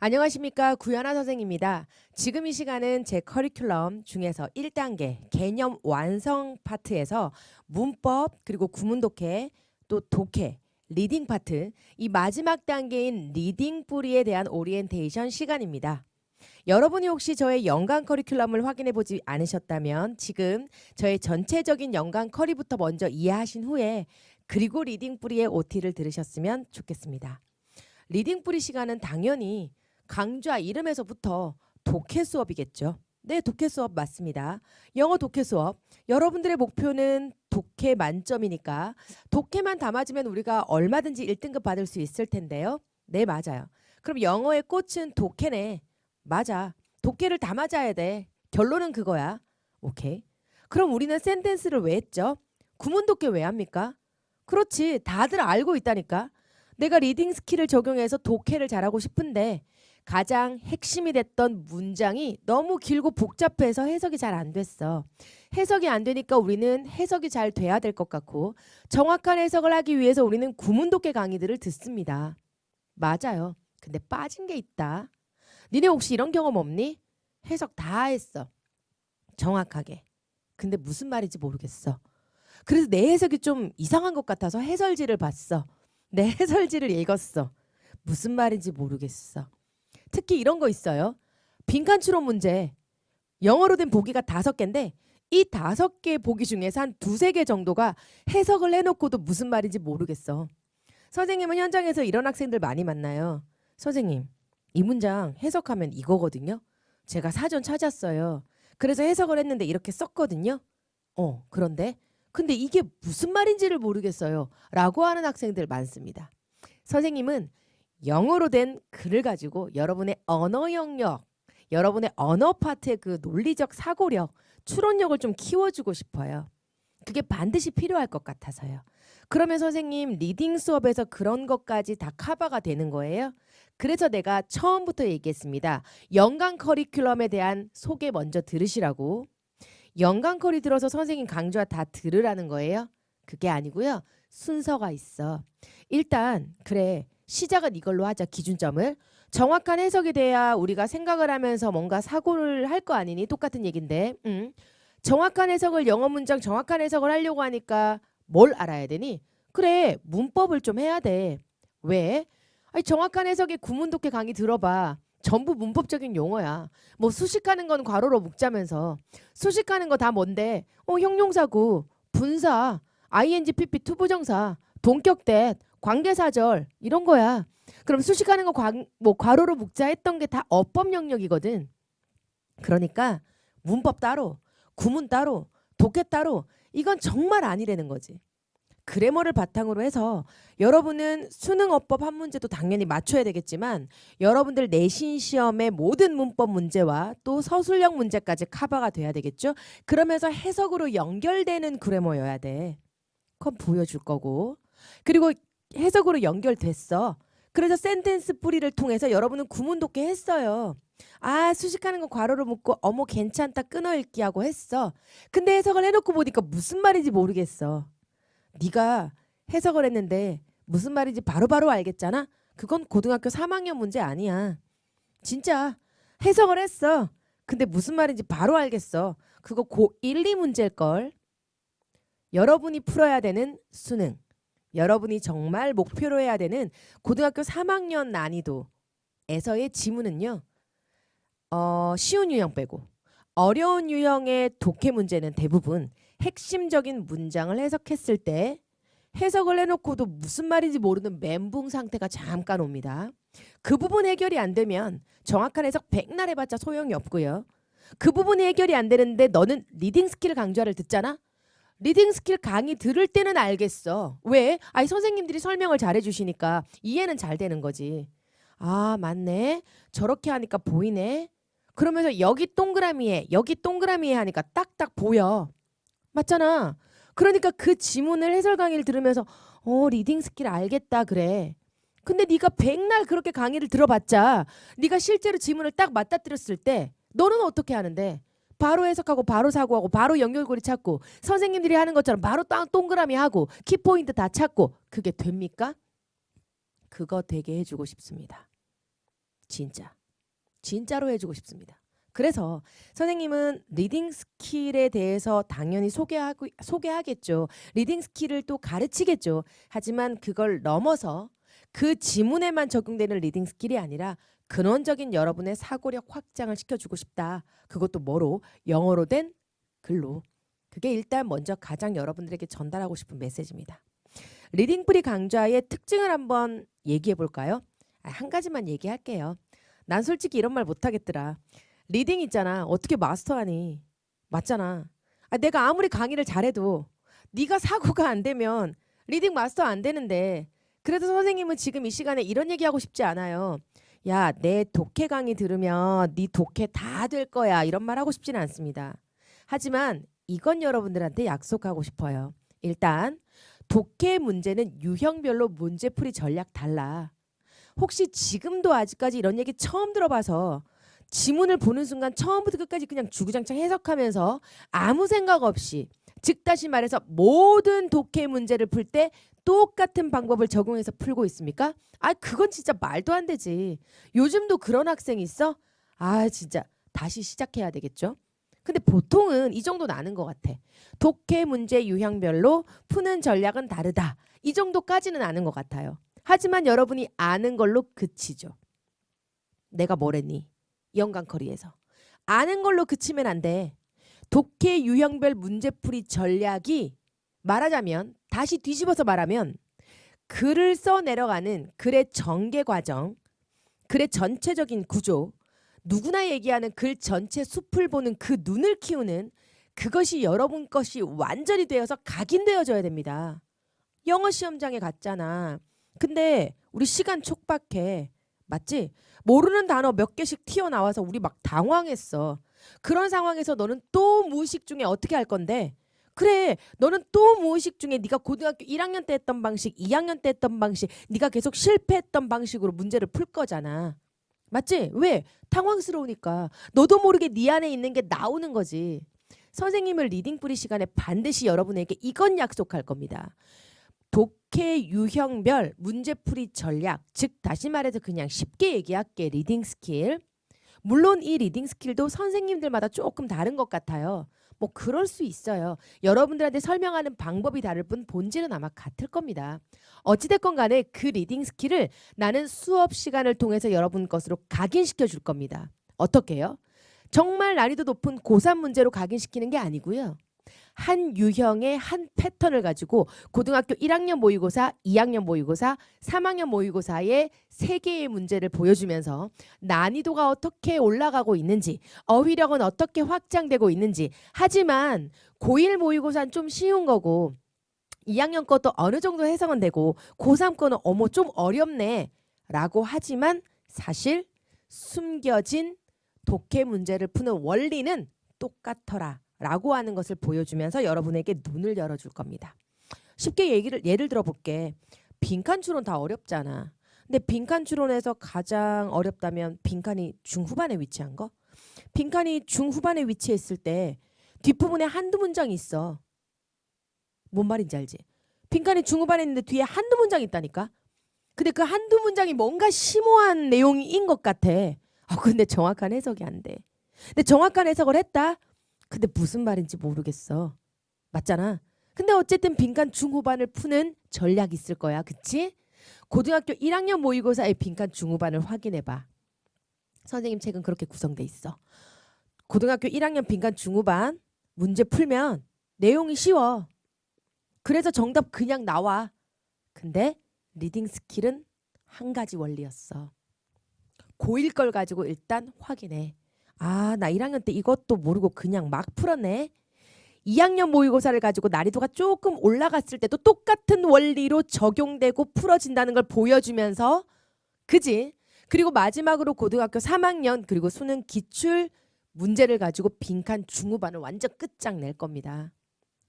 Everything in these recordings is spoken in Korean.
안녕하십니까 구현아 선생입니다. 지금 이 시간은 제 커리큘럼 중에서 1단계 개념 완성 파트에서 문법 그리고 구문 독해 또 독해 리딩 파트 이 마지막 단계인 리딩 뿌리에 대한 오리엔테이션 시간입니다. 여러분이 혹시 저의 연간 커리큘럼을 확인해 보지 않으셨다면 지금 저의 전체적인 연간 커리부터 먼저 이해하신 후에 그리고 리딩 뿌리의 OT를 들으셨으면 좋겠습니다. 리딩 뿌리 시간은 당연히 강좌 이름에서부터 독해 수업이겠죠. 네, 독해 수업 맞습니다. 영어 독해 수업. 여러분들의 목표는 독해 만점이니까 독해만 담아주면 우리가 얼마든지 1등급 받을 수 있을 텐데요. 네, 맞아요. 그럼 영어의 꽃은 독해네. 맞아. 독해를 다 맞아야 돼. 결론은 그거야. 오케이. 그럼 우리는 센텐스를 왜 했죠? 구문 독해 왜 합니까? 그렇지. 다들 알고 있다니까. 내가 리딩 스킬을 적용해서 독해를 잘하고 싶은데 가장 핵심이 됐던 문장이 너무 길고 복잡해서 해석이 잘 안 됐어. 해석이 안 되니까 우리는 해석이 잘 돼야 될 것 같고 정확한 해석을 하기 위해서 우리는 구문 독해 강의들을 듣습니다. 맞아요. 근데 빠진 게 있다. 니네 혹시 이런 경험 없니? 해석 다 했어. 정확하게. 근데 무슨 말인지 모르겠어. 그래서 내 해석이 좀 이상한 것 같아서 해설지를 봤어. 내 해설지를 읽었어. 무슨 말인지 모르겠어. 특히 이런 거 있어요. 빈칸 추론 문제. 영어로 된 보기가 다섯 개인데 이 다섯 개 보기 중에서 한 두세 개 정도가 해석을 해놓고도 무슨 말인지 모르겠어. 선생님은 현장에서 이런 학생들 많이 만나요. 선생님, 이 문장 해석하면 이거거든요. 제가 사전 찾았어요. 그래서 해석을 했는데 이렇게 썼거든요. 어, 그런데 근데 이게 무슨 말인지를 모르겠어요. 라고 하는 학생들 많습니다. 선생님은 영어로 된 글을 가지고 여러분의 언어 영역, 여러분의 언어 파트의 그 논리적 사고력, 추론력을 좀 키워주고 싶어요. 그게 반드시 필요할 것 같아서요. 그러면 선생님 리딩 수업에서 그런 것까지 다 커버가 되는 거예요? 그래서 내가 처음부터 얘기했습니다. 연간 커리큘럼에 대한 소개 먼저 들으시라고. 연간 커리 들어서 선생님 강좌 다 들으라는 거예요? 그게 아니고요. 순서가 있어. 일단 그래 시작은 이걸로 하자 기준점을 정확한 해석이 돼야 우리가 생각을 하면서 뭔가 사고를 할 거 아니니 똑같은 얘긴데 음. 정확한 해석을 영어 문장 정확한 해석을 하려고 하니까 뭘 알아야 되니? 그래 문법을 좀 해야 돼. 왜? 아니 정확한 해석의 구문 독해 강의 들어봐. 전부 문법적인 용어야. 뭐 수식하는 건 괄호로 묶자면서 수식하는 거 다 뭔데? 어 형용사구, 분사, ing, pp 투부정사, 동격대, 관계사절 이런 거야. 그럼 수식하는 거 관, 뭐 괄호로 묶자 했던 게 다 어법 영역이거든. 그러니까 문법 따로, 구문 따로, 독해 따로 이건 정말 아니라는 거지. 그래머를 바탕으로 해서 여러분은 수능 어법 한 문제도 당연히 맞춰야 되겠지만 여러분들 내신 시험의 모든 문법 문제와 또 서술형 문제까지 커버가 돼야 되겠죠. 그러면서 해석으로 연결되는 그래머여야 돼. 그건 보여줄 거고. 그리고 해석으로 연결됐어. 그래서 센텐스 뿌리를 통해서 여러분은 구문 독해 했어요. 아 수식하는 거 괄호로 묶고 어머 괜찮다 끊어 읽기 하고 했어. 근데 해석을 해놓고 보니까 무슨 말인지 모르겠어. 네가 해석을 했는데 무슨 말인지 바로 바로 알겠잖아. 그건 고등학교 3학년 문제 아니야. 진짜 해석을 했어. 근데 무슨 말인지 바로 알겠어. 그거 고 1, 2 문제일 걸. 여러분이 풀어야 되는 수능. 여러분이 정말 목표로 해야 되는 고등학교 3학년 난이도에서의 지문은요. 어, 쉬운 유형 빼고 어려운 유형의 독해 문제는 대부분 핵심적인 문장을 해석했을 때 해석을 해놓고도 무슨 말인지 모르는 멘붕 상태가 잠깐 옵니다. 그 부분 해결이 안 되면 정확한 해석 백날 해봤자 소용이 없고요. 그 부분이 해결이 안 되는데 너는 리딩 스킬 강좌를 듣잖아? 리딩 스킬 강의 들을 때는 알겠어. 왜? 아니 선생님들이 설명을 잘해 주시니까 이해는 잘 되는 거지. 아, 맞네. 저렇게 하니까 보이네. 그러면서 여기 동그라미에 여기 동그라미에 하니까 딱딱 보여. 맞잖아. 그러니까 그 지문을 해설 강의를 들으면서 어, 리딩 스킬 알겠다 그래. 근데 네가 백날 그렇게 강의를 들어봤자 네가 실제로 지문을 딱 맞닥뜨렸을 때 너는 어떻게 하는데? 바로 해석하고 바로 사고하고 바로 연결고리 찾고 선생님들이 하는 것처럼 바로 땅 동그라미 하고 키포인트 다 찾고 그게 됩니까? 그거 되게 해주고 싶습니다. 진짜. 진짜로 해주고 싶습니다. 그래서 선생님은 리딩 스킬에 대해서 당연히 소개하고 소개하겠죠. 리딩 스킬을 또 가르치겠죠. 하지만 그걸 넘어서 그 지문에만 적용되는 리딩 스킬이 아니라 근원적인 여러분의 사고력 확장을 시켜주고 싶다. 그것도 뭐로? 영어로 된 글로. 그게 일단 먼저 가장 여러분들에게 전달하고 싶은 메시지입니다. 리딩 프리 강좌의 특징을 한번 얘기해 볼까요? 아, 한 가지만 얘기할게요. 난 솔직히 이런 말 못하겠더라. 리딩 있잖아. 어떻게 마스터하니? 맞잖아. 아, 내가 아무리 강의를 잘해도 네가 사고가 안 되면 리딩 마스터 안 되는데 그래도 선생님은 지금 이 시간에 이런 얘기하고 싶지 않아요. 야, 내 독해 강의 들으면 네 독해 다 될 거야. 이런 말 하고 싶지는 않습니다. 하지만 이건 여러분들한테 약속하고 싶어요. 일단 독해 문제는 유형별로 문제풀이 전략 달라. 혹시 지금도 아직까지 이런 얘기 처음 들어봐서 지문을 보는 순간 처음부터 끝까지 그냥 주구장창 해석하면서 아무 생각 없이 즉 다시 말해서 모든 독해 문제를 풀 때 똑같은 방법을 적용해서 풀고 있습니까? 아 그건 진짜 말도 안 되지. 요즘도 그런 학생 있어? 아 진짜 다시 시작해야 되겠죠? 근데 보통은 이 정도는 아는 것 같아. 독해 문제 유형별로 푸는 전략은 다르다. 이 정도까지는 아는 것 같아요. 하지만 여러분이 아는 걸로 그치죠. 내가 뭐랬니? 영광커리에서. 아는 걸로 그치면 안 돼. 독해 유형별 문제풀이 전략이 말하자면 다시 뒤집어서 말하면 글을 써 내려가는 글의 전개 과정, 글의 전체적인 구조, 누구나 얘기하는 글 전체 숲을 보는 그 눈을 키우는 그것이 여러분 것이 완전히 되어서 각인되어져야 됩니다. 영어 시험장에 갔잖아. 근데 우리 시간 촉박해. 맞지? 모르는 단어 몇 개씩 튀어나와서 우리 막 당황했어. 그런 상황에서 너는 또 무의식 중에 어떻게 할 건데? 그래, 너는 또 무의식 중에 네가 고등학교 1학년 때 했던 방식, 2학년 때 했던 방식, 네가 계속 실패했던 방식으로 문제를 풀 거잖아. 맞지? 왜? 당황스러우니까. 너도 모르게 네 안에 있는 게 나오는 거지. 선생님을 리딩 뿌리 시간에 반드시 여러분에게 이건 약속할 겁니다. 독해 유형별 문제풀이 전략, 즉 다시 말해서 그냥 쉽게 얘기할게 리딩 스킬. 물론 이 리딩 스킬도 선생님들마다 조금 다른 것 같아요. 뭐 그럴 수 있어요. 여러분들한테 설명하는 방법이 다를 뿐 본질은 아마 같을 겁니다. 어찌됐건 간에 그 리딩 스킬을 나는 수업 시간을 통해서 여러분 것으로 각인시켜 줄 겁니다. 어떻게요? 정말 난이도 높은 고3 문제로 각인시키는 게 아니고요. 한 유형의 한 패턴을 가지고 고등학교 1학년 모의고사, 2학년 모의고사, 3학년 모의고사의 세 개의 문제를 보여주면서 난이도가 어떻게 올라가고 있는지, 어휘력은 어떻게 확장되고 있는지. 하지만 고1 모의고사는 좀 쉬운 거고 2학년 것도 어느 정도 해석은 되고 고3 거는 어머 좀 어렵네 라고 하지만 사실 숨겨진 독해 문제를 푸는 원리는 똑같더라 라고 하는 것을 보여주면서 여러분에게 눈을 열어줄 겁니다. 쉽게 얘기를 예를 들어 볼게. 빈칸 추론 다 어렵잖아. 근데 빈칸 추론에서 가장 어렵다면 빈칸이 중후반에 위치한 거? 빈칸이 중후반에 위치했을 때 뒷부분에 한두 문장이 있어. 뭔 말인지 알지? 빈칸이 중후반에 있는데 뒤에 한두 문장 있다니까? 근데 그 한두 문장이 뭔가 심오한 내용인 것 같아. 아, 근데 정확한 해석이 안 돼. 근데 정확한 해석을 했다? 근데 무슨 말인지 모르겠어. 맞잖아. 근데 어쨌든 빈칸 중후반을 푸는 전략이 있을 거야. 그치? 고등학교 1학년 모의고사의 빈칸 중후반을 확인해 봐. 선생님 책은 그렇게 구성돼 있어. 고등학교 1학년 빈칸 중후반 문제 풀면 내용이 쉬워. 그래서 정답 그냥 나와. 근데 리딩 스킬은 한 가지 원리였어. 고1 걸 가지고 일단 확인해. 아, 나 1학년 때 이것도 모르고 그냥 막 풀었네. 2학년 모의고사를 가지고 난이도가 조금 올라갔을 때도 똑같은 원리로 적용되고 풀어진다는 걸 보여주면서 그지? 그리고 마지막으로 고등학교 3학년 그리고 수능 기출 문제를 가지고 빈칸 중후반을 완전 끝장 낼 겁니다.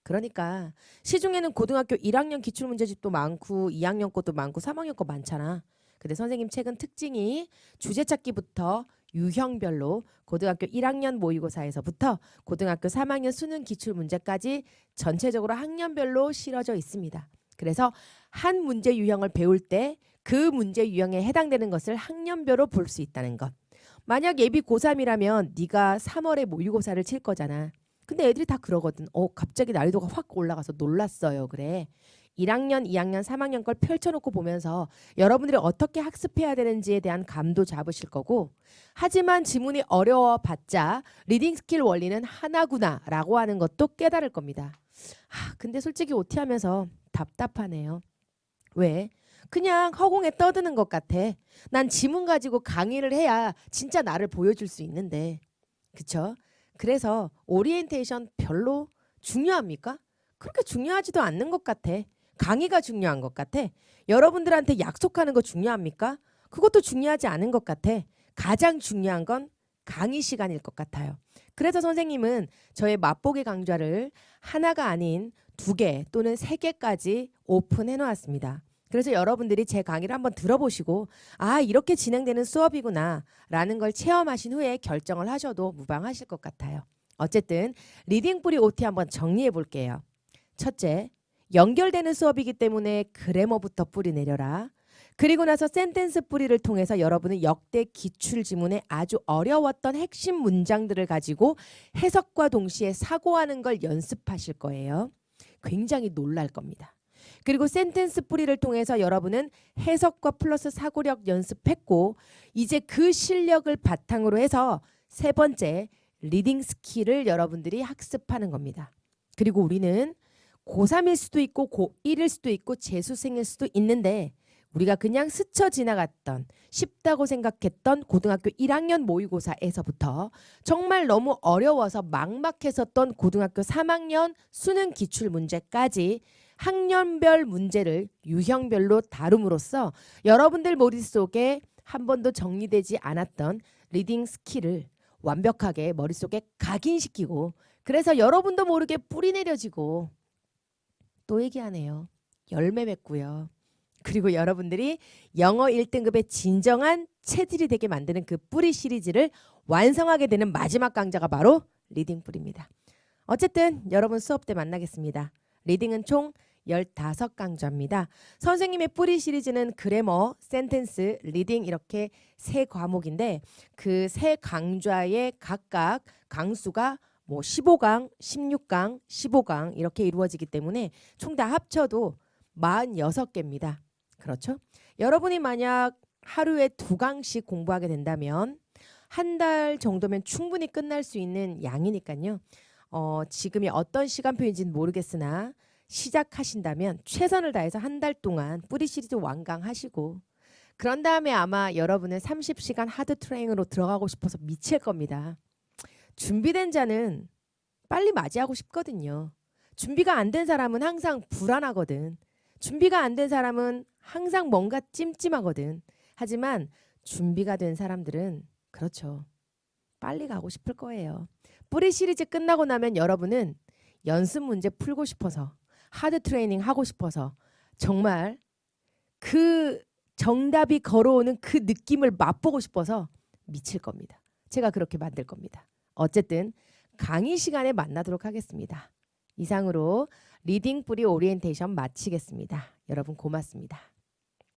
그러니까 시중에는 고등학교 1학년 기출 문제집도 많고 2학년 것도 많고 3학년 거 많잖아. 근데 선생님 책은 특징이 주제 찾기부터 유형별로 고등학교 1학년 모의고사에서부터 고등학교 3학년 수능 기출 문제까지 전체적으로 학년별로 실어져 있습니다. 그래서 한 문제 유형을 배울 때 그 문제 유형에 해당되는 것을 학년별로 볼 수 있다는 것. 만약 예비 고3이라면 네가 3월에 모의고사를 칠 거잖아. 근데 애들이 다 그러거든. 어, 갑자기 난이도가 확 올라가서 놀랐어요. 그래. 1학년, 2학년, 3학년 걸 펼쳐놓고 보면서 여러분들이 어떻게 학습해야 되는지에 대한 감도 잡으실 거고 하지만 지문이 어려워 봤자 리딩 스킬 원리는 하나구나 라고 하는 것도 깨달을 겁니다. 아, 근데 솔직히 OT하면서 답답하네요. 왜? 그냥 허공에 떠드는 것 같아. 난 지문 가지고 강의를 해야 진짜 나를 보여줄 수 있는데. 그쵸? 그래서 오리엔테이션 별로 중요합니까? 그렇게 중요하지도 않는 것 같아. 강의가 중요한 것 같아. 여러분들한테 약속하는 거 중요합니까? 그것도 중요하지 않은 것 같아. 가장 중요한 건 강의 시간일 것 같아요. 그래서 선생님은 저의 맛보기 강좌를 하나가 아닌 두 개 또는 세 개까지 오픈해 놓았습니다. 그래서 여러분들이 제 강의를 한번 들어보시고 아 이렇게 진행되는 수업이구나 라는 걸 체험하신 후에 결정을 하셔도 무방하실 것 같아요. 어쨌든 리딩 뿌리 OT 한번 정리해 볼게요. 첫째, 연결되는 수업이기 때문에 그래머부터 뿌리 내려라. 그리고 나서 센텐스 뿌리를 통해서 여러분은 역대 기출 지문에 아주 어려웠던 핵심 문장들을 가지고 해석과 동시에 사고하는 걸 연습하실 거예요. 굉장히 놀랄 겁니다. 그리고 센텐스 뿌리를 통해서 여러분은 해석과 플러스 사고력 연습했고 이제 그 실력을 바탕으로 해서 세 번째 리딩 스킬을 여러분들이 학습하는 겁니다. 그리고 우리는 고3일 수도 있고 고1일 수도 있고 재수생일 수도 있는데 우리가 그냥 스쳐 지나갔던 쉽다고 생각했던 고등학교 1학년 모의고사에서부터 정말 너무 어려워서 막막했었던 고등학교 3학년 수능 기출 문제까지 학년별 문제를 유형별로 다룸으로써 여러분들 머릿속에 한 번도 정리되지 않았던 리딩 스킬을 완벽하게 머릿속에 각인시키고 그래서 여러분도 모르게 뿌리 내려지고 또 얘기하네요. 열매 맺고요. 그리고 여러분들이 영어 1등급의 진정한 체질이 되게 만드는 그 뿌리 시리즈를 완성하게 되는 마지막 강좌가 바로 리딩 뿌리입니다. 어쨌든 여러분 수업 때 만나겠습니다. 리딩은 총 15강좌입니다. 선생님의 뿌리 시리즈는 그래머, 센텐스, 리딩 이렇게 세 과목인데 그 세 강좌의 각각 강수가 뭐 15강, 16강, 15강 이렇게 이루어지기 때문에 총 다 합쳐도 46개입니다. 그렇죠? 여러분이 만약 하루에 두 강씩 공부하게 된다면 한 달 정도면 충분히 끝날 수 있는 양이니까요. 어, 지금이 어떤 시간표인지는 모르겠으나 시작하신다면 최선을 다해서 한 달 동안 뿌리 시리즈 완강 하시고 그런 다음에 아마 여러분은 30시간 하드 트레이닝으로 들어가고 싶어서 미칠 겁니다. 준비된 자는 빨리 맞이하고 싶거든요. 준비가 안 된 사람은 항상 불안하거든. 준비가 안 된 사람은 항상 뭔가 찜찜하거든. 하지만 준비가 된 사람들은 그렇죠. 빨리 가고 싶을 거예요. 뿌리 시리즈 끝나고 나면 여러분은 연습 문제 풀고 싶어서 하드 트레이닝 하고 싶어서 정말 그 정답이 걸어오는 그 느낌을 맛보고 싶어서 미칠 겁니다. 제가 그렇게 만들 겁니다. 어쨌든 강의 시간에 만나도록 하겠습니다. 이상으로 리딩 뿌리 오리엔테이션 마치겠습니다. 여러분 고맙습니다.